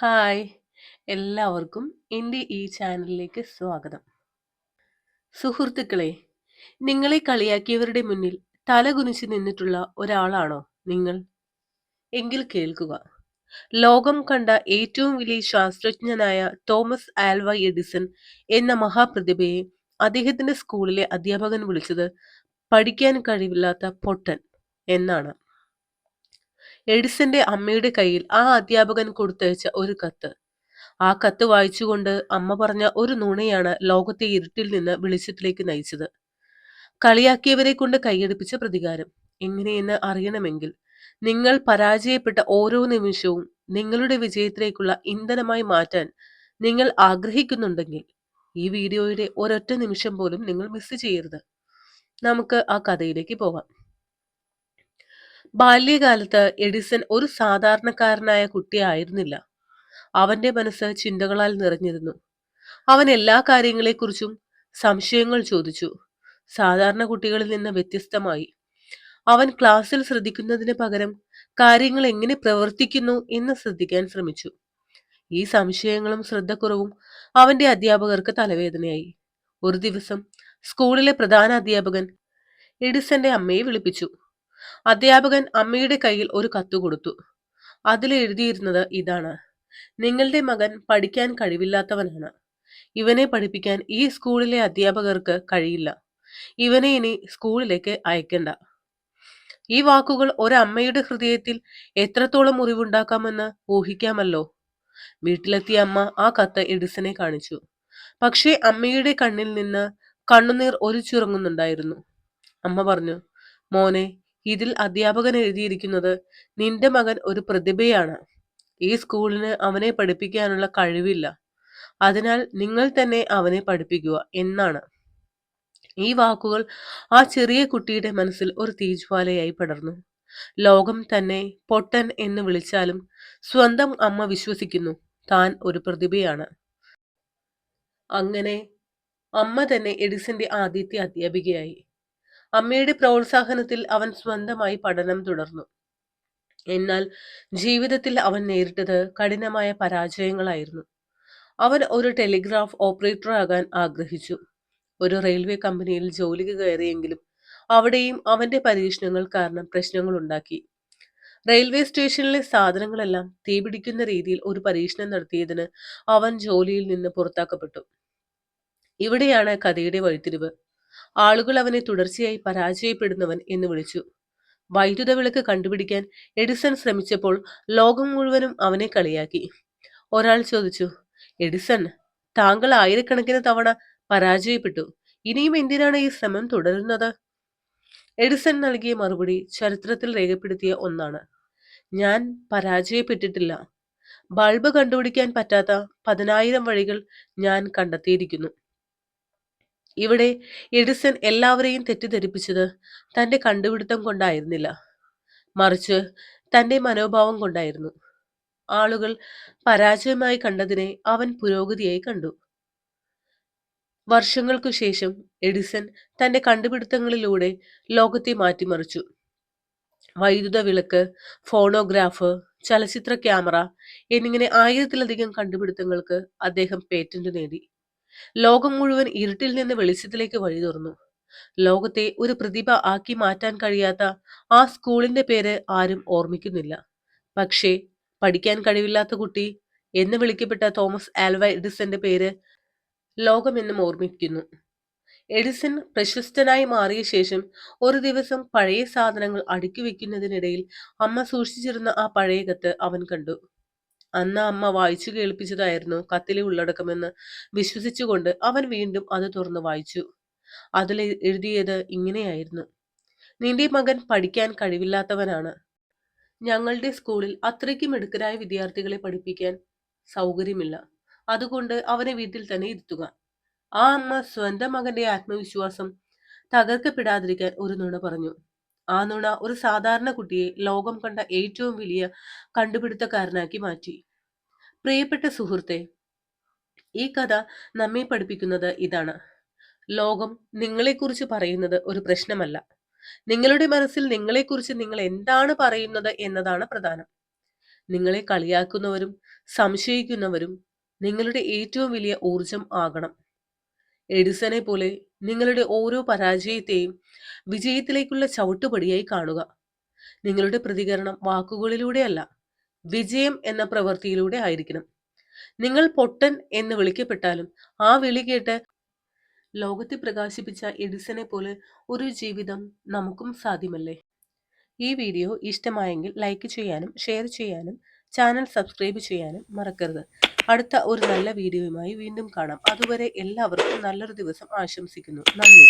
Hi. എല്ലാവർക്കും എന്റെ ഈ ചാനലിലേക്ക് സ്വാഗതം. സുഹൃത്തുക്കളെ നിങ്ങളെ കളിയാക്കിയവരുടെ മുന്നിൽ തല കുനിച്ച് നിന്നിട്ടുള്ള ഒരാളാണോ നിങ്ങൾ? എങ്കിൽ കേൾക്കുക. ലോകം കണ്ട ഏറ്റവും വലിയ ശാസ്ത്രജ്ഞനായ തോമസ് ആൽവ എഡിസൺ എന്ന മഹാപ്രതിഭയെ അദ്ദേഹത്തിന്റെ സ്കൂളിലെ അധ്യാപകൻ വിളിച്ചത് പഠിക്കാൻ കഴിവില്ലാത്ത പൊട്ടൻ എന്നാണ്. എഡിസന്റെ അമ്മയുടെ കയ്യിൽ ആ അധ്യാപകൻ കൊടുത്തയച്ച ഒരു കത്ത്. ആ കത്ത് വായിച്ചുകൊണ്ട് അമ്മ പറഞ്ഞ ഒരു നുണയാണ് ലോകത്തെ ഇരുട്ടിൽ നിന്ന് വെളിച്ചത്തിലേക്ക് നയിച്ചത്. കളിയാക്കിയവരെ കൊണ്ട് കൈയടിപ്പിച്ച പ്രതികാരം. എങ്ങനെയെന്ന് അറിയണമെങ്കിൽ നിങ്ങൾ പരാജയപ്പെട്ട ഓരോ നിമിഷവും നിങ്ങളുടെ വിജയത്തിലേക്കുള്ള ഇന്ധനമായി മാറ്റാൻ നിങ്ങൾ ആഗ്രഹിക്കുന്നുണ്ടെങ്കിൽ ഈ വീഡിയോയുടെ ഒരൊറ്റ നിമിഷം പോലും നിങ്ങൾ മിസ് ചെയ്യരുത്. നമുക്ക് ആ കഥയിലേക്ക് പോകാം ബാല്യകാലത്ത് എഡിസൺ ഒരു സാധാരണക്കാരനായ കുട്ടിയായിരുന്നില്ല. അവന്റെ മനസ്സ് ചിന്തകളാൽ നിറഞ്ഞിരുന്നു. അവൻ എല്ലാ കാര്യങ്ങളെക്കുറിച്ചും സംശയങ്ങൾ ചോദിച്ചു. സാധാരണ കുട്ടികളിൽ നിന്ന് വ്യത്യസ്തമായി. അവൻ ക്ലാസ്സിൽ ശ്രദ്ധിക്കുന്നതിന് പകരം കാര്യങ്ങൾ എങ്ങനെ പ്രവർത്തിക്കുന്നു എന്ന് ശ്രദ്ധിക്കാൻ ശ്രമിച്ചു. ഈ സംശയങ്ങളും ശ്രദ്ധക്കുറവും അവന്റെ അധ്യാപകർക്ക് തലവേദനയായി. ഒരു ദിവസം സ്കൂളിലെ പ്രധാന അധ്യാപകൻ എഡിസന്റെ അമ്മയെ വിളിപ്പിച്ചു. അധ്യാപകൻ അമ്മയുടെ കയ്യിൽ ഒരു കത്ത് കൊടുത്തു. അതിൽ എഴുതിയിരുന്നത് ഇതാണ്. നിങ്ങളുടെ മകൻ പഠിക്കാൻ കഴിവില്ലാത്തവനാണ്. ഇവനെ പഠിപ്പിക്കാൻ ഈ സ്കൂളിലെ അധ്യാപകർക്ക് കഴിയില്ല. ഇവനെ ഇനി സ്കൂളിലേക്ക് അയക്കണ്ട. ഈ വാക്കുകൾ ഒരമ്മയുടെ ഹൃദയത്തിൽ എത്രത്തോളം മുറിവുണ്ടാക്കാമെന്ന് ഊഹിക്കാമല്ലോ? വീട്ടിലെത്തിയ അമ്മ ആ കത്ത് എഡിസനെ കാണിച്ചു. പക്ഷേ അമ്മയുടെ കണ്ണിൽ നിന്ന് കണ്ണുനീർ ഒരു ഒലിച്ചിറങ്ങുന്നുണ്ടായിരുന്നു അമ്മ പറഞ്ഞു മോനെ ഇതിൽ അധ്യാപകൻ എഴുതിയിരിക്കുന്നത് നിന്റെ മകൻ ഒരു പ്രതിഭയാണ്. ഈ സ്കൂളിന് അവനെ പഠിപ്പിക്കാനുള്ള കഴിവില്ല. അതിനാൽ നിങ്ങൾ തന്നെ അവനെ പഠിപ്പിക്കുക എന്നാണ്. ഈ വാക്കുകൾ ആ ചെറിയ കുട്ടിയുടെ മനസ്സിൽ ഒരു തീജ്വാലയായി പടർന്നു. ലോകം തന്നെ പൊട്ടൻ എന്ന് വിളിച്ചാലും സ്വന്തം അമ്മ വിശ്വസിക്കുന്നു. താൻ ഒരു പ്രതിഭയാണ്. അങ്ങനെ അമ്മ തന്നെ എഡിസന്റെ ആദ്യത്തെ അധ്യാപികയായി. അമ്മയുടെ പ്രോത്സാഹനത്തിൽ അവൻ സ്വന്തമായി പഠനം തുടർന്നു. എന്നാൽ ജീവിതത്തിൽ അവൻ നേരിട്ടത് കഠിനമായ പരാജയങ്ങളായിരുന്നു. അവൻ ഒരു ടെലിഗ്രാഫ് ഓപ്പറേറ്റർ ആകാൻ ആഗ്രഹിച്ചു. ഒരു റെയിൽവേ കമ്പനിയിൽ ജോലിക്ക് കയറിയെങ്കിലും അവിടെയും അവന്റെ പരീക്ഷണങ്ങൾ കാരണം പ്രശ്നങ്ങൾ ഉണ്ടാക്കി. റെയിൽവേ സ്റ്റേഷനിലെ സാധനങ്ങളെല്ലാം തീപിടിക്കുന്ന രീതിയിൽ ഒരു പരീക്ഷണം നടത്തിയതിന് അവൻ ജോലിയിൽ നിന്ന് പുറത്താക്കപ്പെട്ടു. ഇവിടെയാണ് കഥയുടെ വഴിത്തിരിവ്. ആളുകൾ അവനെ തുടർച്ചയായി പരാജയപ്പെടുന്നവൻ എന്ന് വിളിച്ചു. വൈദ്യുത വിളക്ക് കണ്ടുപിടിക്കാൻ എഡിസൺ ശ്രമിച്ചപ്പോൾ ലോകം മുഴുവനും അവനെ കളിയാക്കി. ഒരാൾ ചോദിച്ചു എഡിസൺ താങ്കൾ ആയിരക്കണക്കിന് തവണ പരാജയപ്പെട്ടു. ഇനിയും എന്തിനാണ് ഈ ശ്രമം തുടരുന്നത്? എഡിസൺ നൽകിയ മറുപടി ചരിത്രത്തിൽ രേഖപ്പെടുത്തിയ ഒന്നാണ്. ഞാൻ പരാജയപ്പെട്ടിട്ടില്ല. ബൾബ് കണ്ടുപിടിക്കാൻ പറ്റാത്ത പതിനായിരം വഴികൾ ഞാൻ കണ്ടെത്തിയിരിക്കുന്നു. ഇവിടെ എഡിസൺ എല്ലാവരെയും തെറ്റിദ്ധരിപ്പിച്ചത് തന്റെ കണ്ടുപിടുത്തം കൊണ്ടായിരുന്നില്ല. മറിച്ച് തന്റെ മനോഭാവം കൊണ്ടായിരുന്നു. ആളുകൾ പരാജയമായി കണ്ടതിനെ അവൻ പുരോഗതിയായി കണ്ടു. വർഷങ്ങൾക്കു ശേഷം എഡിസൺ തന്റെ കണ്ടുപിടുത്തങ്ങളിലൂടെ ലോകത്തെ മാറ്റിമറിച്ചു. വൈദ്യുത വിളക്ക് ഫോണോഗ്രാഫ് ചലച്ചിത്ര ക്യാമറ എന്നിങ്ങനെ ആയിരത്തിലധികം കണ്ടുപിടുത്തങ്ങൾക്ക് അദ്ദേഹം പേറ്റന്റ് നേടി. ലോകം മുഴുവൻ ഇരുട്ടിൽ നിന്ന് വെളിച്ചത്തിലേക്ക് വഴി തുറന്നു. ലോകത്തെ ഒരു പ്രതിഭ ആക്കി മാറ്റാൻ കഴിയാത്ത ആ സ്കൂളിന്റെ പേര് ആരും ഓർമ്മിക്കുന്നില്ല. പക്ഷേ പഠിക്കാൻ കഴിവില്ലാത്ത കുട്ടി എന്ന് വിളിക്കപ്പെട്ട തോമസ് ആൽവ എഡിസന്റെ പേര് ലോകമെന്നും ഓർമ്മിക്കുന്നു. എഡിസൺ പ്രശസ്തനായി മാറിയ ശേഷം ഒരു ദിവസം പഴയ സാധനങ്ങൾ അടുക്കി വെക്കുന്നതിനിടയിൽ അമ്മ സൂക്ഷിച്ചിരുന്ന ആ പഴയ കത്ത് അവൻ കണ്ടു. അന്ന് അമ്മ വായിച്ചു കേൾപ്പിച്ചതായിരുന്നു കത്തിലെ ഉള്ളടക്കമെന്ന് വിശ്വസിച്ചുകൊണ്ട് അവൻ വീണ്ടും അത് തുറന്നു വായിച്ചു. അതിൽ എഴുതിയത് ഇങ്ങനെയായിരുന്നു. നിന്റെ മകൻ പഠിക്കാൻ കഴിവില്ലാത്തവനാണ്. ഞങ്ങളുടെ സ്കൂളിൽ അത്രയ്ക്കും മിടുക്കരായ വിദ്യാർത്ഥികളെ പഠിപ്പിക്കാൻ സൗകര്യമില്ല. അതുകൊണ്ട് അവനെ വീട്ടിൽ തന്നെ ഇരുത്തുക. ആ അമ്മ സ്വന്തം മകന്റെ ആത്മവിശ്വാസം തകർക്കപ്പെടാതിരിക്കാൻ ഒരു നുണ പറഞ്ഞു. ആ നുണ ഒരു സാധാരണ കുട്ടിയെ ലോകം കണ്ട ഏറ്റവും വലിയ കണ്ടുപിടുത്തക്കാരനാക്കി മാറ്റി. പ്രിയപ്പെട്ട സുഹൃത്തെ ഈ കഥ നമ്മെ പഠിപ്പിക്കുന്നത് ഇതാണ്. ലോകം നിങ്ങളെക്കുറിച്ച് പറയുന്നത് ഒരു പ്രശ്നമല്ല. നിങ്ങളുടെ മനസ്സിൽ നിങ്ങളെക്കുറിച്ച് നിങ്ങൾ എന്താണ് പറയുന്നത് എന്നതാണ് പ്രധാനം. നിങ്ങളെ കളിയാക്കുന്നവരും സംശയിക്കുന്നവരും നിങ്ങളുടെ ഏറ്റവും വലിയ ഊർജം ആകണം. എഡിസനെ പോലെ നിങ്ങളുടെ ഓരോ പരാജയത്തെയും വിജയത്തിലേക്കുള്ള ചവിട്ടുപടിയായി കാണുക. നിങ്ങളുടെ പ്രതികരണം വാക്കുകളിലൂടെയല്ല വിജയം എന്ന പ്രവൃത്തിയിലൂടെ ആയിരിക്കണം. നിങ്ങൾ പൊട്ടൻ എന്ന് വിളിക്കപ്പെട്ടാലും ആ വിളി കേട്ട് ലോകത്തെ പ്രകാശിപ്പിച്ച എഡിസനെ പോലെ ഒരു ജീവിതം നമുക്കും സാധ്യമല്ലേ? ഈ വീഡിയോ ഇഷ്ടമായെങ്കിൽ ലൈക്ക് ചെയ്യാനും ഷെയർ ചെയ്യാനും ചാനൽ സബ്സ്ക്രൈബ് ചെയ്യാനും മറക്കരുത്. അടുത്ത ഒരു നല്ല വീഡിയോയുമായി വീണ്ടും കാണാം. അതുവരെ എല്ലാവർക്കും നല്ലൊരു ദിവസം ആശംസിക്കുന്നു. നന്ദി.